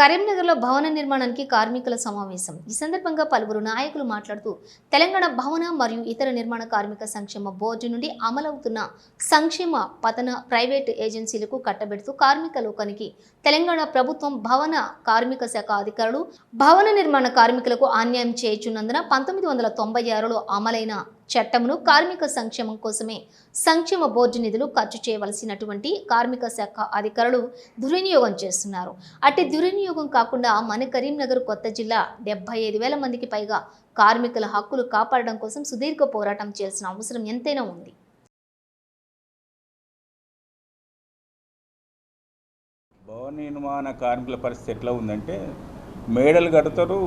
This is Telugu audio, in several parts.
కరీంనగర్లో భవన నిర్మాణానికి కార్మికుల సమావేశం. ఈ సందర్భంగా పలువురు నాయకులు మాట్లాడుతూ తెలంగాణ భవన మరియు ఇతర నిర్మాణ కార్మిక సంక్షేమ బోర్డు నుండి అమలవుతున్న సంక్షేమ పతన ప్రైవేట్ ఏజెన్సీలకు కట్టబెడుతూ కార్మిక లోకానికి తెలంగాణ ప్రభుత్వం భవన కార్మిక శాఖ అధికారులు భవన నిర్మాణ కార్మికులకు అన్యాయం చేయుచున్నందున పంతొమ్మిది వందల తొంభై ఆరులో అమలైన చట్టమును కార్మిక సంక్షేమం కోసమే సంక్షేమ బోర్డు నిధులు ఖర్చు చేయవలసినటువంటి కార్మిక శాఖ అధికారులు దుర్వినియోగం చేస్తున్నారు. అట్టి దుర్వినియోగం కాకుండా మన కరీంనగర్ కొత్త జిల్లా డెబ్బై ఐదు వేల మందికి పైగా కార్మికుల హక్కులు కాపాడడం కోసం సుదీర్ఘ పోరాటం చేయాల్సిన అవసరం ఎంతైనా ఉంది. భవన నిర్మాణ కార్మికుల పరిస్థితి ఎట్లా ఉందంటే మేడలు కడతారు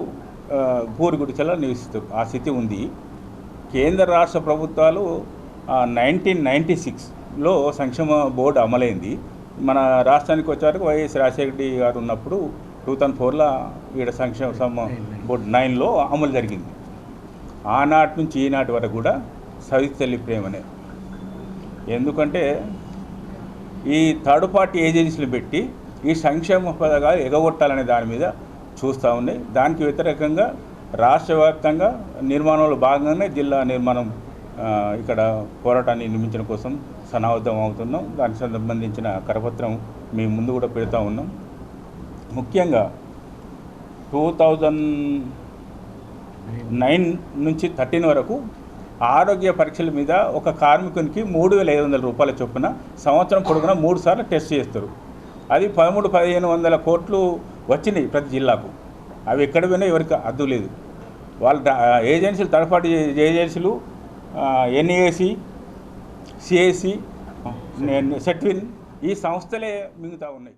ఆ, పూరి నివసిస్తారు ఆ స్థితి ఉంది. కేంద్ర రాష్ట్ర ప్రభుత్వాలు నైన్టీన్ నైంటీ సిక్స్లో సంక్షేమ బోర్డు అమలైంది. మన రాష్ట్రానికి వచ్చేవరకు వైఎస్ రాజశేఖర రెడ్డి గారు ఉన్నప్పుడు టూ థౌజండ్ ఫోర్లో ఈడ సంక్షేమ బోర్డు నైన్లో అమలు జరిగింది. ఆనాటి నుంచి ఈనాటి వరకు కూడా సవితల్లి ప్రేమనే. ఎందుకంటే ఈ థర్డ్ పార్టీ ఏజెన్సీలు పెట్టి ఈ సంక్షేమ పథకాలు ఎగగొట్టాలనే దాని మీద చూస్తూ ఉన్నాయి. దానికి వ్యతిరేకంగా రాష్ట్ర వ్యాప్తంగా నిర్మాణంలో భాగంగానే జిల్లా నిర్మాణం ఇక్కడ పోరాటాన్ని నిర్మించడం కోసం సన్నాహం అవుతున్నాం. దానికి సంబంధించిన కరపత్రం మీ ముందు కూడా పెడతా ఉన్నాం. ముఖ్యంగా టూ థౌజండ్ నైన్ నుంచి థర్టీన్ వరకు ఆరోగ్య పరీక్షల మీద ఒక కార్మికునికి మూడు వేల ఐదు వందల రూపాయల చొప్పున సంవత్సరం పొడుగున మూడు సార్లు టెస్ట్ చేస్తారు. అది పదమూడు పదిహేను వందల కోట్లు వచ్చినాయి ప్రతి జిల్లాకు. అవి ఎక్కడ పోయినా ఎవరికి అద్దు లేదు. వాళ్ళ ఏజెన్సీలు తడపాటి ఏజెన్సీలు ఎన్ఏసి సిఏసి సెట్విన్ ఈ సంస్థలే మిగతా ఉన్నాయి.